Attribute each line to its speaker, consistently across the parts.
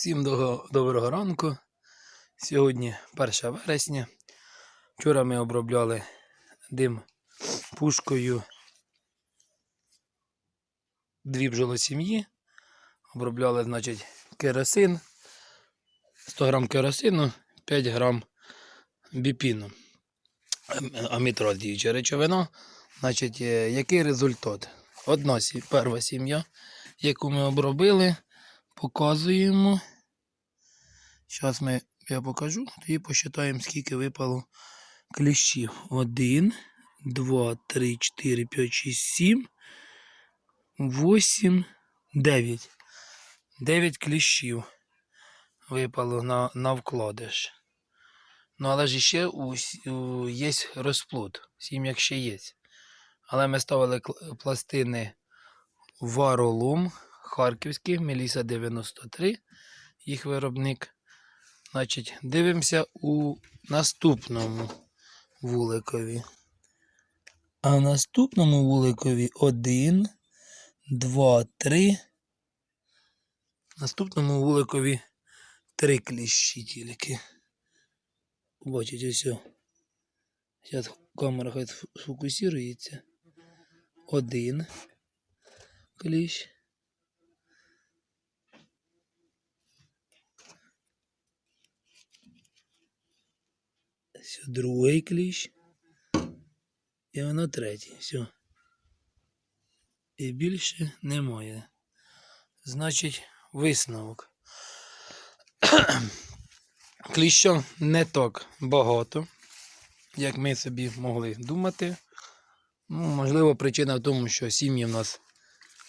Speaker 1: Всім доброго, ранку. Сьогодні 1 вересня. Вчора ми обробляли дим пушкою дві бджолосім'ї. Обробляли, значить, керосин. 100 грам керосину, 5 грам біпіну. Ам- Амітрол діюча речовина. Значить, е, який результат? Одна перша сім'я, яку ми обробили, показуємо. Зараз я покажу, тоді посчитаємо, скільки випало кліщів. Один, два, три, чотири, п'ять, шість, сім, вісім, дев'ять. Дев'ять кліщів випало на, на вкладиш. Ну, але ж ще у, у, є розплод. Сім'ях ще є. Але ми ставили пластини Варолом Харківський, Меліса 93, їх виробник. Значить, дивимося у наступному вуликові. А в наступному вуликові 1, 2, 3. В наступному вуликові 3 кліщі тільки. Бачите, все. Зараз камера хай сфокусується. Один кліщ. Другий кліщ. І воно третій. Все. І більше немає. Значить, висновок. Кліща не так багато, як ми собі могли думати. Ну, можливо, причина в тому, що сім'ї в нас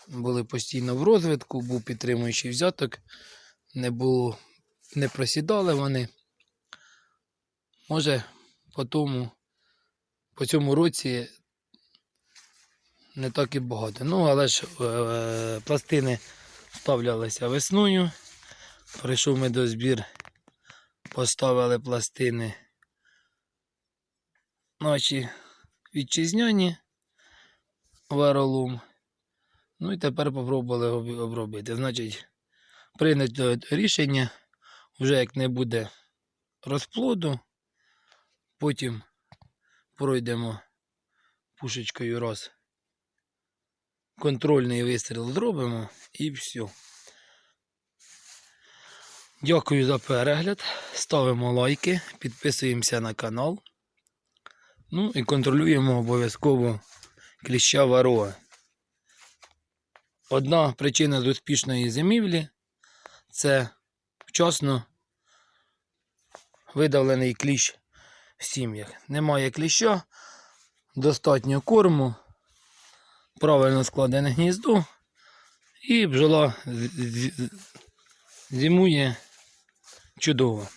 Speaker 1: були постійно в розвитку, був підтримуючий взяток, не було, не просідали вони. Може, по тому, по цьому році не так і багато. Ну, але ж е, пластини ставлялися весною. Прийшов ми до збір, поставили пластини наші вітчизняні варолум. Ну і тепер попробували обробити. Значить, прийнято рішення, вже як не буде розплоду, потім пройдемо пушечкою раз. Контрольний вистріл зробимо і все. Дякую за перегляд. Ставимо лайки, підписуємося на канал. Ну і контролюємо обов'язково кліща вароа. Одна причина з успішної зимівлі це вчасно видавлений кліщ сім'ях. Немає кліща, достатньо корму, правильно складене гніздо, і бджола зимує чудово.